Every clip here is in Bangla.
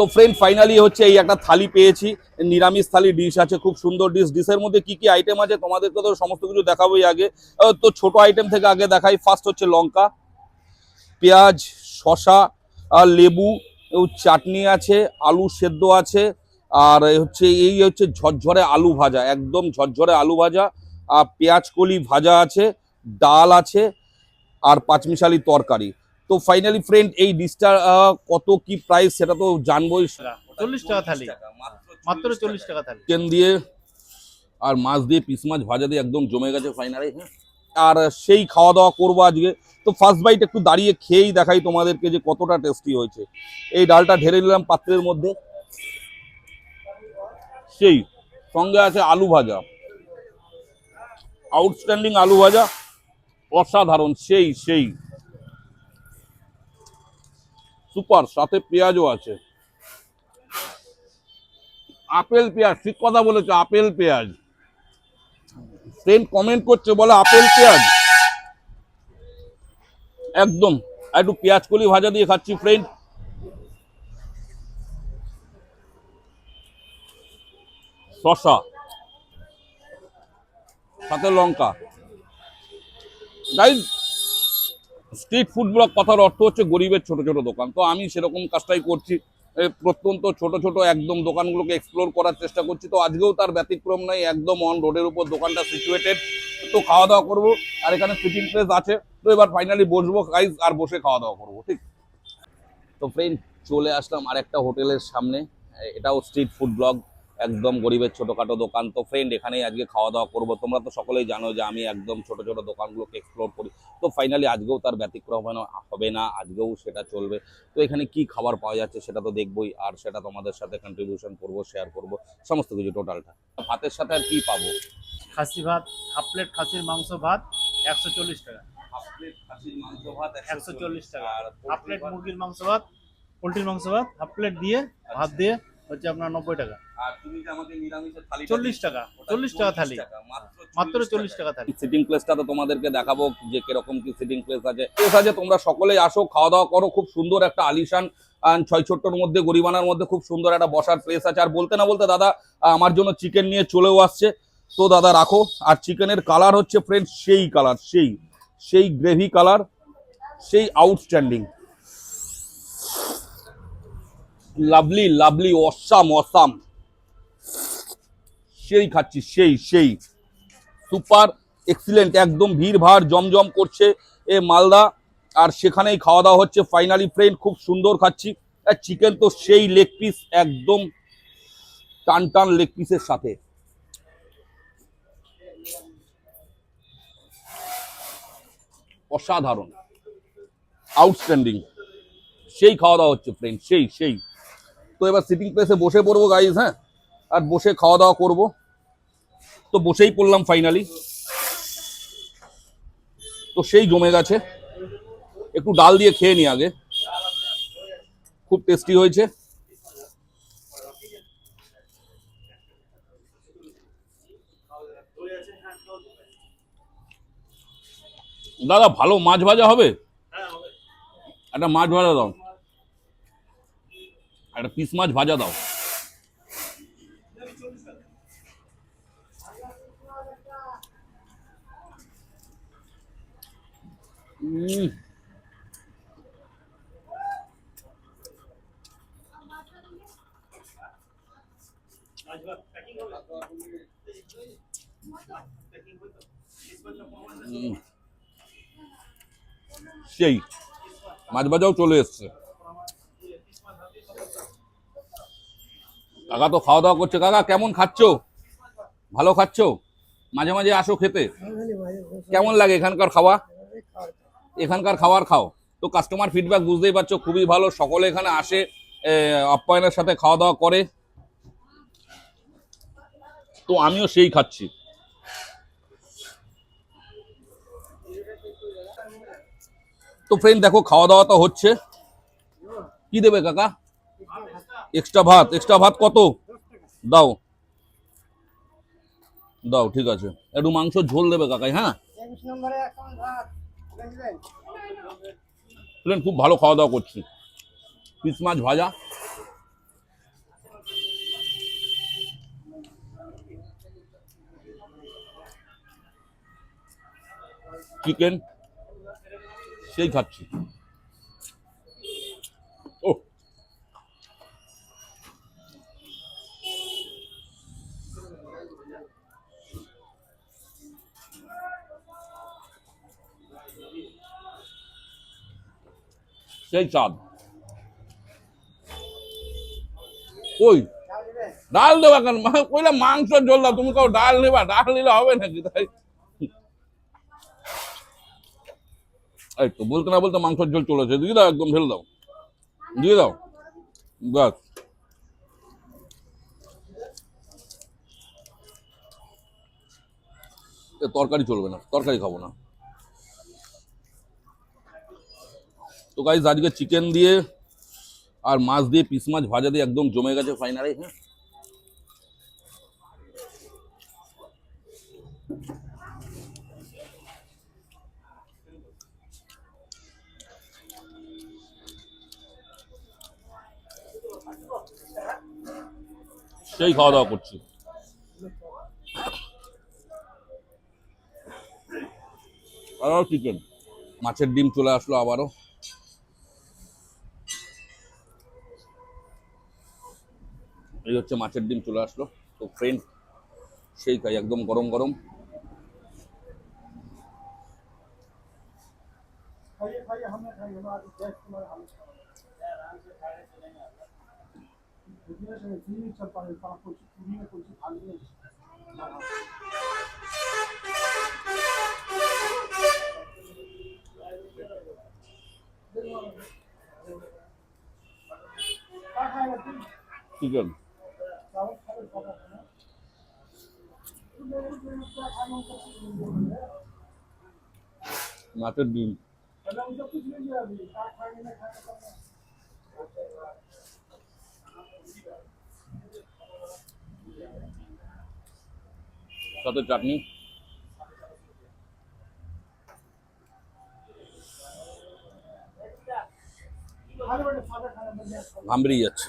তো ফ্রেন্ড ফাইনালি হচ্ছে এই একটা থালি পেয়েছি। নিরামিষ থালি ডিশ আছে, খুব সুন্দর ডিশ ডিশের মধ্যে কি কি আইটেম আছে তোমাদেরকে তো সমস্ত কিছু দেখাবোই আগে। তো ছোট আইটেম থেকে আগে দেখাই। ফার্স্ট হচ্ছে লঙ্কা, পেঁয়াজ শশা আর লেবু চাটনি আছে, আলু সেদ্ধ আছে, আর হচ্ছে, এই হচ্ছে ঝরঝরে আলু ভাজা, একদম ঝরঝরে আলু ভাজা। আর পেঁয়াজ কলি ভাজা আছে, ডাল আছে, আর পাঁচমিশালি তরকারি। তো ফাইনালি ফ্রেন্ড এই ডিশটা কত কি প্রাইস সেটা তো জানবোই। চল্লিশ টাকা থালি। মাত্র চল্লিশ টাকা থালি। চিকেন দিয়ে আর মাছ দিয়ে পিস মাছ ভাজা দিয়ে একদম জমে গেছে ফাইনালি হ্যাঁ। আর সেই খাওয়া দাওয়া করব আজকে। তো ফার্স্ট বাইট একটু দাঁড়িয়ে খেয়েই দেখাই তোমাদেরকে যে কতটা টেস্টি হয়েছে। এই ডালটা ঢেলে নিলাম পাত্রের মধ্যে। সেই সঙ্গে আছে আলু ভাজা। আউটস্ট্যান্ডিং আলু ভাজা। অসাধারণ। সেই সেই। সুপার, সাথে পেঁয়াজও আছে। আপেল পেঁয়াজ, ঠিক কথা বলেছ, আপেল পেঁয়াজ। ফ্রেন্ড কমেন্ট করছে, বলে আপেল পেঁয়াজ। একদম একটু পেঁয়াজ কলি ভাজা দিয়ে খাচ্ছি ফ্রেন্ড শশা সাথে লঙ্কা। গাইজ স্ট্রিট ফুড ব্লগ কথার অর্থ হচ্ছে গরিবের ছোট ছোট দোকান। তো আমি সেরকম কাজটাই করছি প্রত্যন্ত ছোট ছোট একদম দোকানগুলোকে এক্সপ্লোর করার চেষ্টা করছি। তো আজকেও তার ব্যতিক্রম নাই একদম অন রোডের উপর দোকানটা সিচুয়েটেড তো খাওয়া দাওয়া করব, আর এখানে সিটিং প্লেস আছে। তো এবার ফাইনালি বসবো গাইজ আর বসে খাওয়া দাওয়া করব, ঠিক? তো ফ্রেন্ড চলে আসলাম আর একটা হোটেলের সামনে এটাও স্ট্রিট ফুড ব্লগ একদম গরিবের ছোটখাটো দোকান। তো ফ্রেন্ড এখানেই আজকে খাওয়া দাওয়া করব। তোমরা তো সকলেই জানো যে আমি একদম ছোট ছোট দোকানগুলোকে এক্সপ্লোর করি। তো ফাইনালি আজকেও তার ব্যতিক্রম হবে না- হবে না আজকেও সেটা চলবে। তো এখানে কি খাবার পাওয়া যাচ্ছে সেটা তো দেখবোই আর সেটা তোমাদের সাথে কন্ট্রিবিউশন করব শেয়ার করব সমস্ত কিছু টোটালটা ভাতের সাথে আর কি পাবো? খাসি ভাত হাফ প্লেট খাসির মাংস ভাত একশো চল্লিশ টাকা। একশো চল্লিশ টাকা। আর হাফ প্লেট মুরগির মাংস ভাত পোলট্রির মাংস ভাত হাফ প্লেট দিয়ে ভাত দিয়ে হচ্ছে আপনার নব্বই টাকা। আর তুমি যে আমাকে নিরামিষের থালি চল্লিশ টাকা চল্লিশ টাকা থালি। মাত্র চল্লিশ টাকা। থালি। সিটিং প্লেসটা তো তোমাদেরকে দেখাবো যে কীরকম কি সিটিং প্লেস আছে। প্লেস আছে তোমরা সকলেই আসো খাওয়া দাওয়া করো খুব সুন্দর একটা আলিশান ছয় ছোট্টর মধ্যে গরিবানার মধ্যে খুব সুন্দর একটা বসার প্লেস আছে। আর বলতে না বলতে দাদা আমার জন্য চিকেন নিয়ে চলেও আসছে। তো দাদা রাখো। আর চিকেনের কালার হচ্ছে ফ্রেন্ড সেই কালার সেই সেই গ্রেভি কালার সেই outstanding lovely lovely, awesome awesome. সেই খাচ্ছি, সেই সেই। সুপার, এক্সিলেন্ট, একদম ভিড় ভাড় জমজম করছে এ মালদা। আর সেখানেই খাওয়া দাওয়া হচ্ছে, ফাইনালি ফ্রেন্ড খুব সুন্দর খাচ্ছি। আর চিকেন তো সেই লেগ পিস একদম টান টান লেগ পিসের সাথে। অসাধারণ। আউটস্ট্যান্ডিং সেই খাওয়া দাওয়া হচ্ছে ফ্রেন্ড সেই সেই। তো এবার সিটিং প্লেসে বসে পড়ব গাইজ হ্যাঁ? আর বসে খাওয়া দাওয়া করব। তো বসেই পড়লাম ফাইনালি তো সেই জমে গেছে। একটু ডাল দিয়ে খেয়ে নি আগে। খুব টেস্টি হয়েছে। দাদা ভালো মাছ ভাজা হবে। একটা মাছ ভাজা দাও। একটা পিস মাছ ভাজা দাও উম। উম। সেই মাছ ভাজাও চলে এসছে কাকা তো খাওয়া দাওয়া করছে। কাকা, কেমন খাচ্ছো? ভালো খাচ্ছো? মাঝে মাঝে আসো খেতে। কেমন লাগে এখানকার খাওয়া? এখানকার খাবার খাও। তো কাস্টমার ফিডব্যাক বুঝতেই পারছ, খুবই ভালো। সকলে এখানে আসে আপ্যায়নের সাথে খাওয়া দাওয়া করে। তো আমিও সেই খাচ্ছি। তো ফ্রেন্ড দেখো খাওয়া দাওয়া তো হচ্ছে। কি দেবে কাকা? এক্সট্রা ভাত এক্সট্রা ভাত কত? দাও। দাও ঠিক আছে। একটু মাংস ঝোল দেবে কাকাই হ্যাঁ? প্লেন খুব ভালো খাওয়া দাওয়া করছি। পিস মাছ ভাজা? চিকেন সেই খাচ্ছি। সেই চাঁদ। ওই ডাল দেবা কেন? কইলাম মাংস দাও, তুমি কাউ ডাল নেবা? ডাল নিলে হবে নাকি? তাই। এই তো বলতে না বলতে মাংসের ঝোল চলেছে দিয়ে দাও, একদম ঢেলে দাও। দিয়ে দাও। বাস তরকারি চলবে না, তরকারি খাব না। তো গাইজ আজকে চিকেন দিয়ে আর মাছ দিয়ে পিস মাছ ভাজা দিয়ে একদম জমে গেছে ফাইনালি হ্যাঁ সেই খাওয়া দাওয়া করছি। আরও চিকেন মাছের ডিম চলে আসলো আবারও। এই হচ্ছে মাছের ডিম চলে আসলো। তো ফ্রেন্ড সেই তাই একদম গরম গরম। চিকেন মাছের ডিম। সাথে চাটনি। আমরি যাচ্ছে।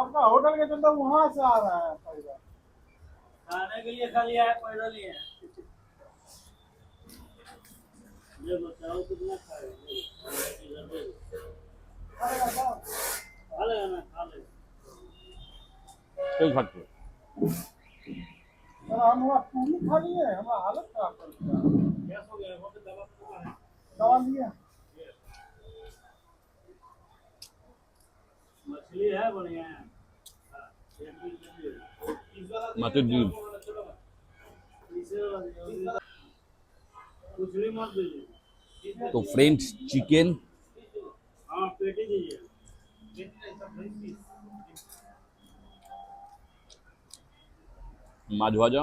आपका होटल के चलता वहाँ से आ रहा है खाने के लिए खाली है पैदल ही है। ये बताओ कितना खाएँगे खा लेगा ना? खा लेगा। एक फट सर हम हुआ पूरी खा लिए हमारा हालत खराब कर दिया। गैस हो गया वो दवा दवा दिया मत तो फ्रेंड्स चिकन। माधवाजा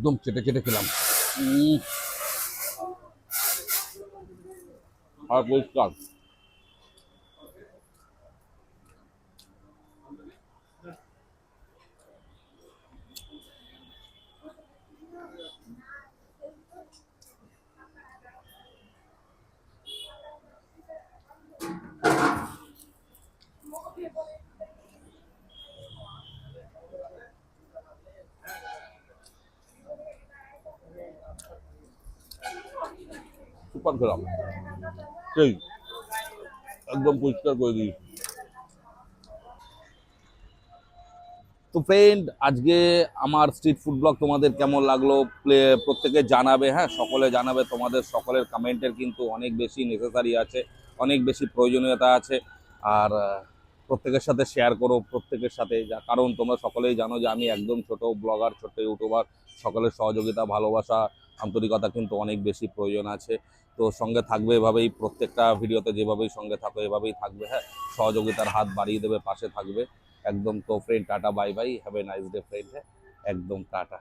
একদম চেটে চেটে খেলাম উম। আর পরিষ্কার সুপার খেলাম সেই, একদম পরিষ্কার করে দিই তো ফ্রেন্ড আজকে আমার স্ট্রিট ফুড ব্লগ তোমাদের কেমন লাগল? প্রত্যেকে জানাবে হ্যাঁ সকলে জানাবে। তোমাদের সকলের কমেন্টের কিন্তু অনেক বেশি নেসেসারি আছে, অনেক বেশি প্রয়োজনীয়তা আছে। আর প্রত্যেকের সাথে শেয়ার করো, প্রত্যেকের সাথে কারণ তোমরা সকলেই জানো যে আমি একদম ছোট ব্লগার ছোট ইউটিউবার সকলের সহযোগিতা, ভালোবাসা, আন্তরিকতা কিন্তু অনেক বেশি প্রয়োজন আছে। তো সঙ্গে থাকবে এভাবেই, প্রত্যেকটা ভিডিওতে যেভাবেই সঙ্গে থাকো, এভাবেই থাকবে হ্যাঁ? সহযোগিতার হাত বাড়িয়ে দেবে, পাশে থাকবে। একদম তো friend tata bye bye have a nice day friend হ্যাঁ? একদম টাটা।